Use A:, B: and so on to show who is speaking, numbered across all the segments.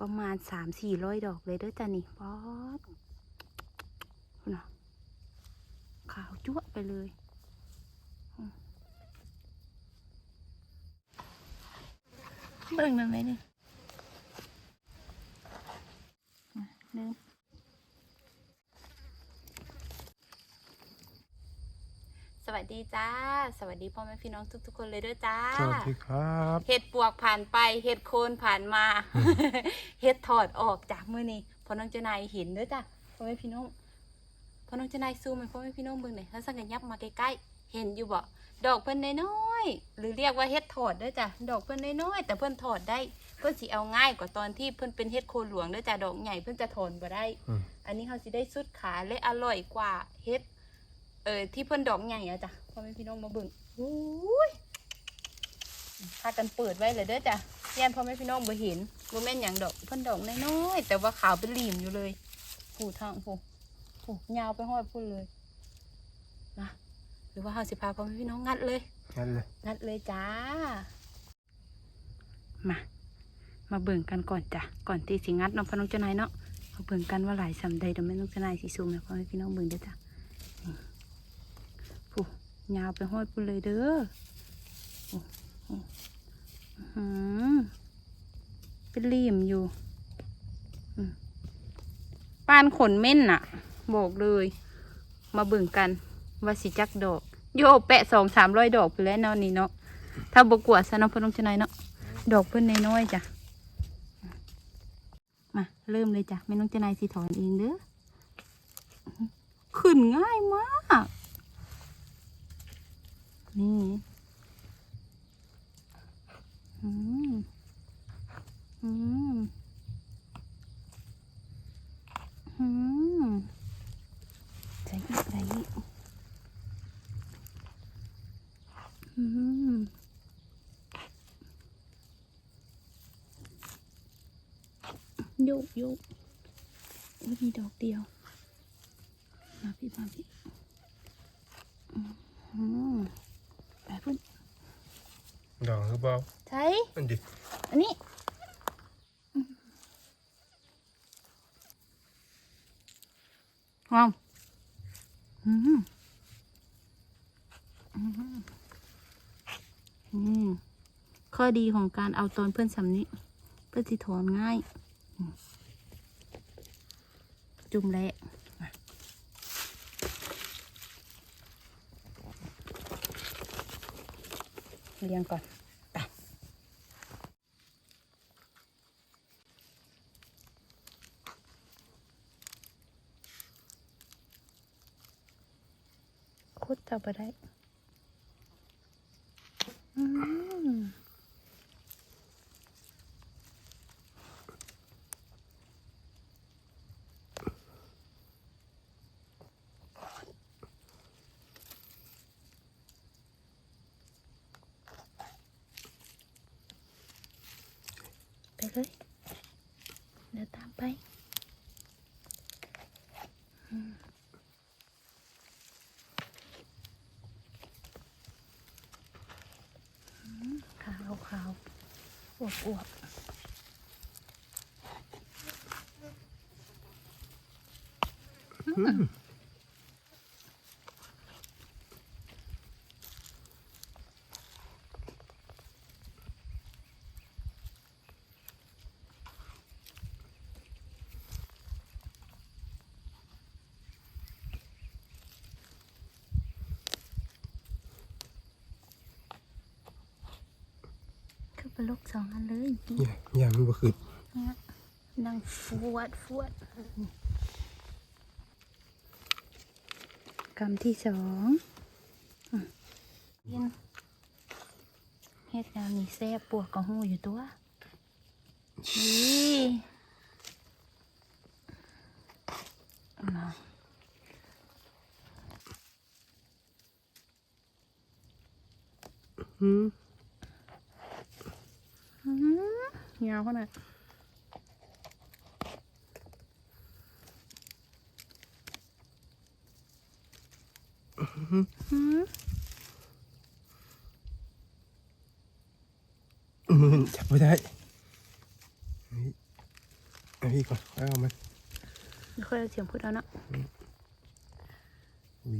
A: ประมาณสามสี่ร้อยดอกเลยเด้อจ้ะนี่ป๊อดนะขาวจั่วไปเลยเบิ่งนั่นไหมนี่เดิน สวัสดีจ้า สวัสดีพ่อแม่พี่น้องทุก ๆ คนเลยเด้อจ้า
B: สวัสดีครับ
A: เห็ดปวกผ่านไปเห็ดโคนผ่านมา เห็ดถอดออกจากมือนี่พอน้องเจ้านายเห็นเด้อจ้ะพ่อแม่พี่น้องพอน้องเจ้านายซูมให้พ่อแม่พี่น้องเบิ่งหน่อยแล้วสังเกตยับมาใกล้ๆเห็นอยู่บ่ดอกเพิ่นน้อยๆหรือเรียกว่าเห็ดถอดเด้อจ้ะดอกเพิ่นน้อยๆแต่เพิ่นถอดได้เพิ่นสิเอาง่ายกว่าตอนที่เพิ่นเป็นเห็ดโคนหลวงเด้อจ้ะดอกใหญ่เพิ่นจะถอนบ่ได้
B: อืม
A: อันนี้เขาสิได้สุดขาและอร่อยกว่าเห็ด เออที่เพิ่นดอกใหญ่อะจ้ะพ่อแม่พี่น้องมาเบิ่งอุ้ยพากันเปิดไว้เลยเด้อจ้ะย่านพ่อแม่พี่น้องบ่เห็นบ่แม่นหยังดอกเพิ่นดอกน้อยๆแต่ว่าขาวเป็นหลีมอยู่เลยผูทางผูผูยาวไปหอดพุ่นเลยนะหรือว่าเฮาสิพาพ่อแม่พี่น้องงัดเลย
B: งั้นเลย
A: งัดเลยจ้ามามาเบิ่งกันก่อนจ้ะก่อนที่สิงัดเน้องพ่อน้องเจ้านายเนาะมาเบิ่งกันว่าหลายสำใดเดี๋ยวแม่น้องเจ้านายสิซูมให้พ่อแม่พี่น้องเบิ่งเด้อจ้ะนี่ผู ยาวไปห้อดพุ่นเลยเด้ออืมเป็นเหลี่ยมอยู่ปานขนเม่นน่ะ บอกเลย มาเบิ่งกันว่าสิจักดอก โยแปะสองสามร้อยดอกไปแล้วเนาะนี่เนาะถ้าบกวดซะเนาะเพ่อน้องชนายเนาะดอกเพิ่นน้อยๆจ้ะมาเริ่มเลยจ้ะไม่น้องชนายสิถอนเองเด้อขึ้นง่ายมาก นี่อืมอืมอืมใจอีกใจอีกอืมโยกโยกโอ้ยมีดอกเดียว มาพี่มาพี่อืม ไปพุ่น
B: ดอกหรือเปล่า
A: ใช่
B: อันดิ
A: อันนี้ว้าวอืมอืมอืมข้อดีของการเอาตอนเพื่อนสำนี้ เพื่อนสิถอนง่ายอืมจุ่มแหละมา เรียงก่อนคุดจับไปได้ ไปเลยเดี๋ยวตามไปขาวขาวอวบอวบคือเป็นลูกสองอันเลย
B: เนี่ยยามมันบ่ขึ้น
A: เนี่ยนั่งฟวดฟวดกำที่สองอืมกินเฮ็ดงานนี่แซ่บปวดกับหูอยู่ตัวนี่มา
B: อืม
A: อืม ยาวขนาดอืม
B: มือจับไม่ได้นี่เอาพี่ก่อนค่อยเอามัน
A: ไม่ค่อยเอาเสียงพูดแล้วเนาะ
B: หวี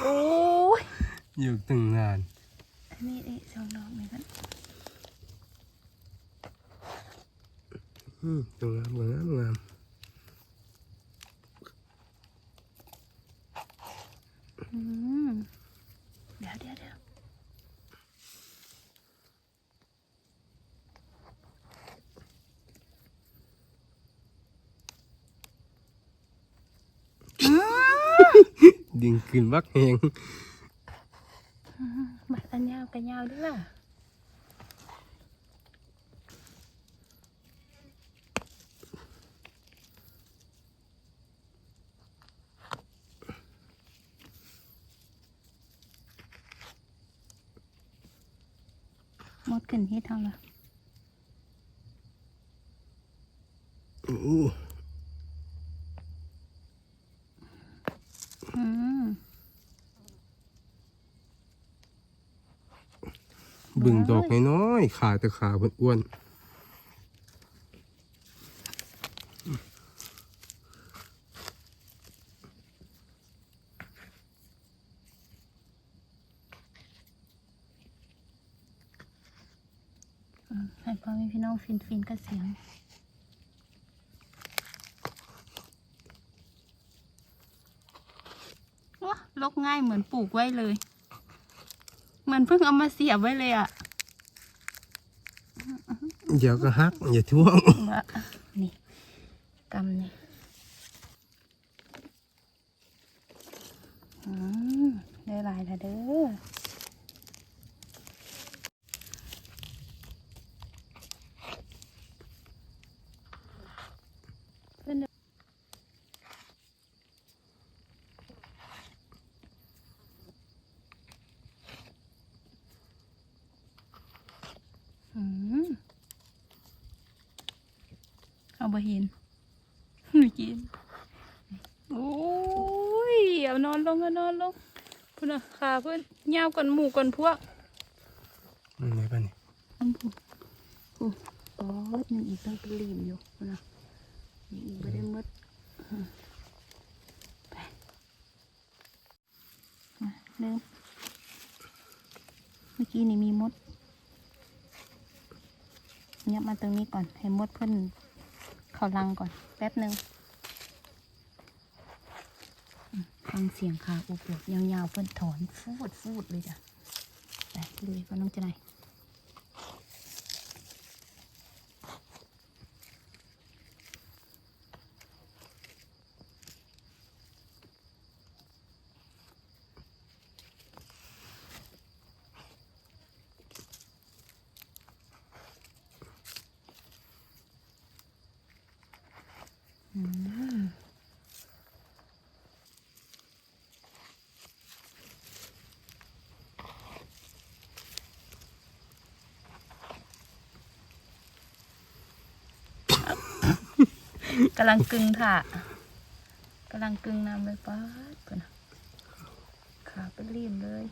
A: โอ้ย
B: อยู่ตึงนาน
A: อันนี้นี่สองดอกเหมือนกัน
B: อืมตรงงามงามงาม
A: อืมเดี๋ยวเดี๋ยวเดี๋ยวอืม
B: ดิ่งขึ้นบักแหง
A: บัดอันยาวกันยาวด้วยล่ะหมดขึ้นเฮ็ดเท่าละ
B: โอ้โห
A: อืม
B: บึงดอกน้อยๆขาแต่ขาอ้วน
A: อืมให้พ่อแม่พี่น้องฟินฟินๆกับเสียงว้าลกง่ายเหมือนปลูกไว้เลย มือนเพิ่งเอามาเสียบไว้เลยอะ
B: ๆเดี๋ยวก็ฮักอย่าท่วง
A: ว่านี่กำนี่อืมได้หลายแล้วเด้อเพิ่นเด้ออืม เอาไปเห็นหนูกินโอ้ยเอานอนลงก็นอนลงพุ่นนะขาเพื่อนยาวก่อนหมู่ก่อนพวก
B: มันไหนบ้านี่
A: อันผู้ผู้ปอดยังอีกตั้งเป็นเหลี่ยมอยู่พุ่นนะยังอีกไม่ได้หมดอืมไปมาเริ่มเมื่อกี้นี่มีมดเงี ยบมาตรงนี้ก่อน ให้มดเพื่อนเขาลังก่อน แป๊บหนึ่งฟังเสียงขาอุบลยาวๆเพื่อนถอนฟูดฟูดเลยจ้ะไปลุยก็น้องจะไห กำลังกึ่งค่ะกำลังกึ่งน้ำเลยป้าดเพิ่นน่ะขาเป็นรีมเลย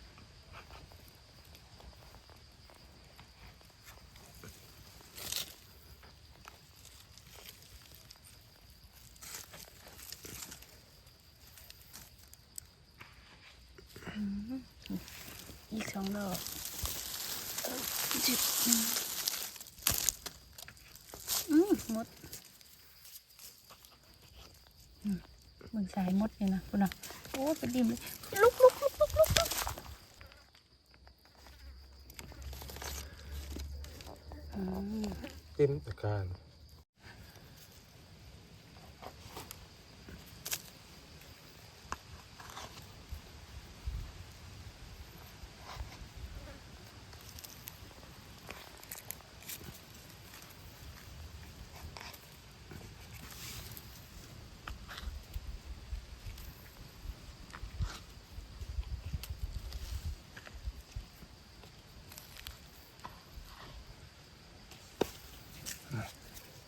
A: อีกสองดอกจิบอืมมมด เหมือนสายมดเลยนะคุณน่ะโอ้เป็นดิมเลยลุกลุกลุกลุกลุกลุก
B: เต็มอาการ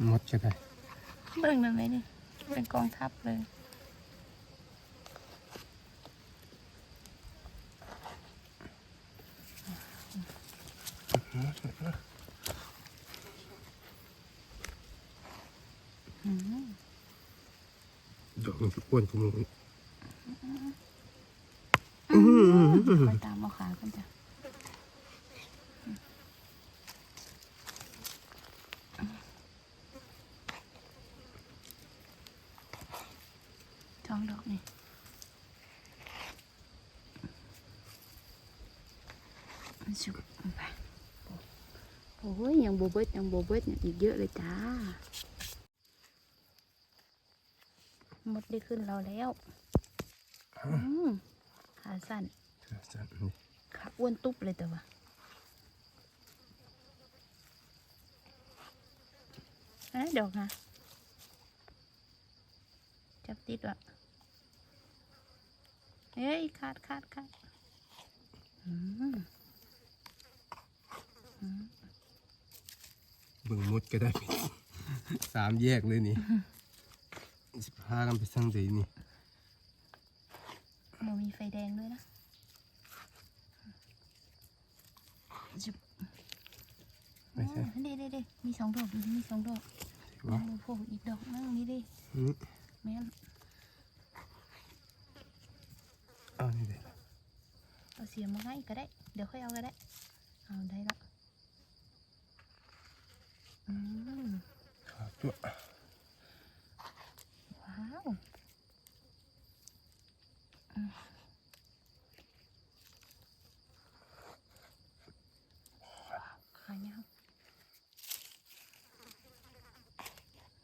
B: มดจะได้
A: เบิ่งมันไหมดิเป็นกองทัพเลย
B: ดอกมันจะอ้วนขมุน อืม
A: ไปตามเอาขากันจ้ะ ยยังโบเบิดยังโบเบิดยังอีกเยอะเลยจ้า หมดได้ขึ้นเราแล้วอืมขาสั้น
B: สั้นนี่
A: ขาอ้วนตุ๊บเลยแต่ว่าเอ้ยดอกนะจับติดวะเฮ้ยขาดขาดขาดอืมอืม
B: เบิ่งมดก็ได้ สามแยกเลยนี่สิพากันไปสั่งเดนี่
A: มันมีไฟแดงด้วยนะจุบ
B: ไม่ใช่
A: อ๋อเด้เด้เด้มีสองดอกอยู่มีสองดอก
B: วะ
A: โอ้โหอีกดอกนั่งนี่ดิ
B: นี่
A: แม่น
B: เอานี่เด้
A: เอาเสียมาให้ก็ได้ เดี๋ยวค่อยเอาก็ได้ เอาได้ละอืม
B: ขาตั ว
A: ว้าวขายาว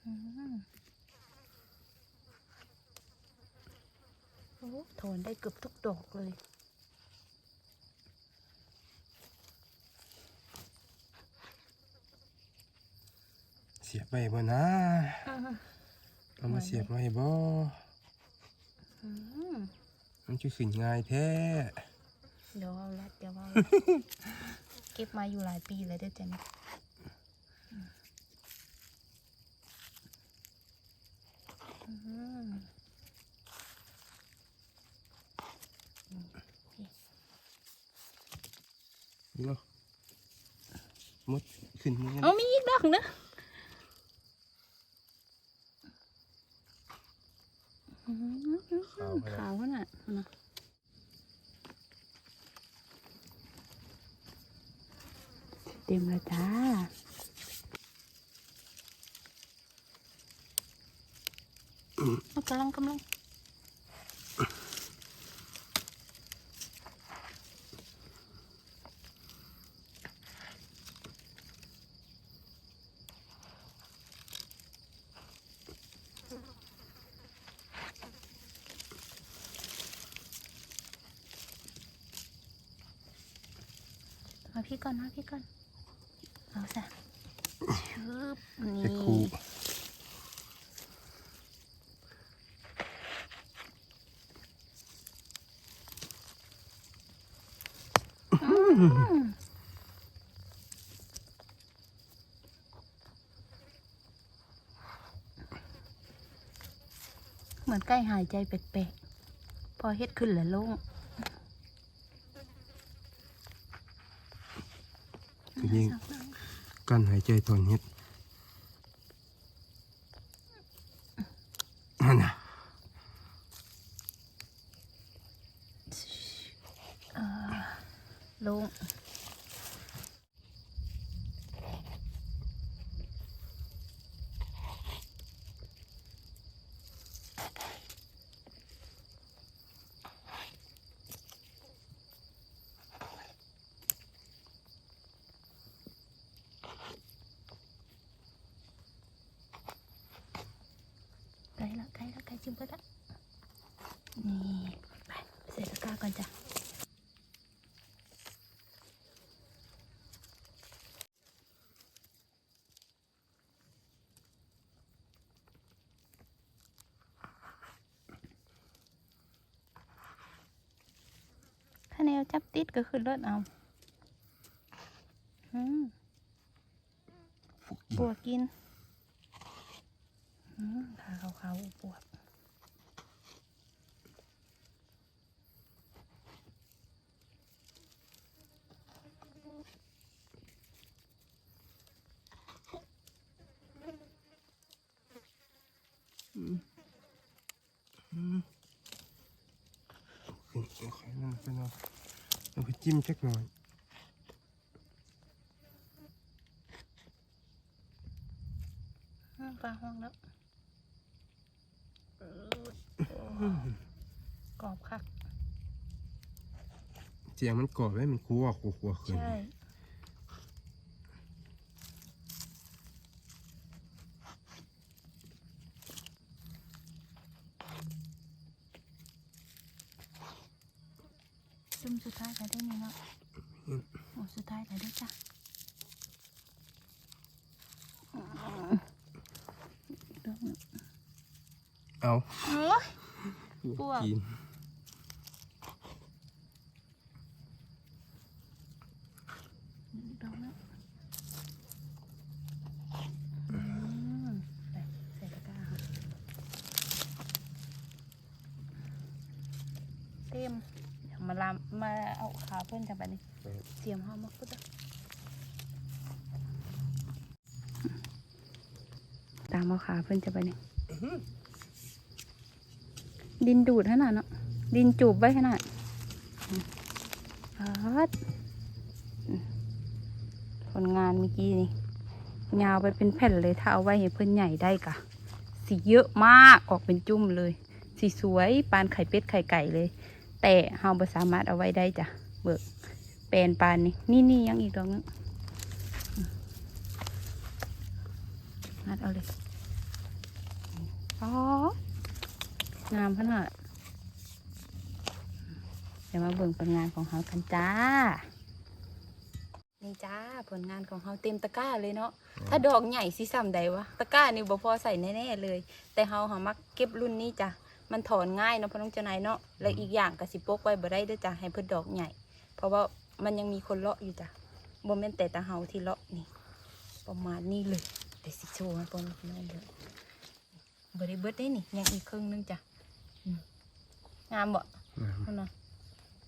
A: อืมโอ้โถนได้เกือบทุกดอกเลย
B: สียบไปบ่นะเอามาเสียบไว้บ่
A: อืม
B: มันจะขึ้นง่ายแท้
A: เดี๋ยวเอาละเดี๋ยวเอาละเก็บมาอยู่หลายปีเลยเด้อจ้ะเนี่ยอืม
B: นี่เนาะมดขึ้นนี่
A: เอามีอีกดอกนะอืม
B: ขาว
A: ขาวขนาดนะเต็มแล้วจ้าเอากำลังกำลัง พี่ก่อนมาพี่ก่อน เอาซะชึบนี่
B: แค่คู่
A: เหมือนใกล้หายใจแปลกๆ พอเฮ็ดขึ้นแล้วโล่ง
B: ทีนี้กั้นหายใจตอนเฮ็ดนั่นน่ะ
A: โล่งใกล้ละใกล้ละใกล้จิ้มไปละนี่ไปใส่ตะกร้าก่อนจ้ะถ้าแนวจับติดก็คือเลือดเอาอืม
B: ฟุก
A: ปวดกินอืมขาขาวๆปวด
B: ไอเราไปจิ้มชักหน่อย
A: ปลาห้องแล้วกรอบค่ะ
B: เจียงมันกรอบแล้วมันคั่วคั่วคั่วขึ้น
A: ใช่ เอาโอ้ยพวก
B: กิน
A: ดอกหนึ่งอืมใส่ใส่ตะกร้าค่ะเต็มเดี๋ยวมาลามมาเอาขาเพื่อนจะไปนี่เสียมห้อมาพุดตามเอาขาเพื่อนจะไปนี่ ดินดูดขนาดเนาะดินจูบไว้ขนาดอืมปัดผลงานเมื่อกี้นี่ยาวไปเป็นแผ่นเลยถ้าเอาไว้ให้เพื่อนใหญ่ได้กะ สีเยอะมากออกเป็นจุ่มเลย สีสวยปานไข่เป็ดไข่ไก่เลย แต่เฮาบ่สามารถเอาไว้ได้จ้ะเบิกแปลนปานนี่นี่นี่ยังอีกดอกนึงมนัดเอาเลยอ๋อ งามขนาดเดี๋ยวมาเบิ่งผลงานของเฮากันจ้า นี่จ้าผลงานของเฮาเต็มตะกร้าเลยเนาะ ถ้าดอกใหญ่สิซ้ำใดวะ ตะกร้านี่บ่พอใส่แน่ๆเลย แต่เฮาหามักเก็บรุ่นนี้จ้ะ มันถอนง่ายเนาะพ่อน้องเจ้านายเนาะ และอีกอย่างก็สิปกไว้บ่ได้เด้อจ้ะให้เพิ่นดอกใหญ่ เพราะว่ามันยังมีคนเลาะอยู่จ้ะบ่แม่นแต่ตาเฮาที่เลาะนี่ ประมาณนี้เลยเดี๋ยวสิโชว์ให้พ่อน้องเบิ่งบ่ได้เบิดได้นี่ยังอีกครึ่งนึงจ้ะอืม งามบ่นั่นนะ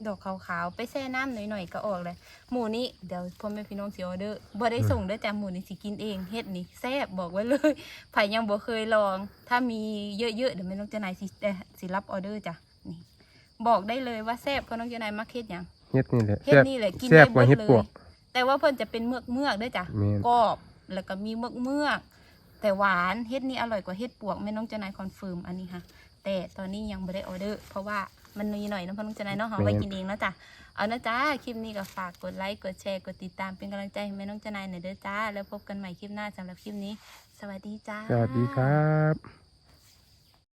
A: ดอกขาวๆ ไปแช่น้ำหน่อยๆ ก็ออกเลย หมูนี้เดี๋ยวพ่อแม่พี่น้องสิออเดอร์บ่ได้ส่งเด้อจ้ะหมูนี้สิกินเองเฮ็ดนี่แซ่บบอกไว้เลยไผยังบ่เคยลอง ถ้ามีเยอะๆ เดี๋ยวแม่น้องเจ้านายสิเอ่อสิรับออเดอร์จ้ะนี่บอกได้เลยว่าแซ่บพ่อน้องเจ้านายมักเฮ็ดหยัง
B: เฮ็ดนี่แหละ
A: เฮ็ด
B: แซ่บ
A: นี่แหละกิน
B: แซ่บ
A: ได้
B: กว่า
A: เบิด
B: เฮ็ด
A: เล
B: ปวยก
A: แต่ว่าเพิ่นจะเป็นเมือกเมือกๆเด้อจ้ะ
B: แม่น
A: กรอบแล้วก็มีเมือกเมือกๆแต่หวานเฮ็ดนี่อร่อยกว่าเฮ็ดปวกแม่น้องเจ้านายคอนเฟิร์มอันนี้ค่ะ แต่ตอนนี้ยังไม่ได้ออเดอร์ เพราะว่ามันมีหน่อยนะพ่อน้องเจ้านายเนาะเอาไว้กินเองนะจ๊ะเอานะจ๊ะคลิปนี้ก็ฝากกดไลค์กดแชร์กดติดตามเป็นกำลังใจให้แม่น้องเจ้านายหน่อยเด้อจ้า แล้วพบกันใหม่คลิปหน้าสำหรับคลิปนี้ สวัสดีจ้า
B: สวัสดีครับ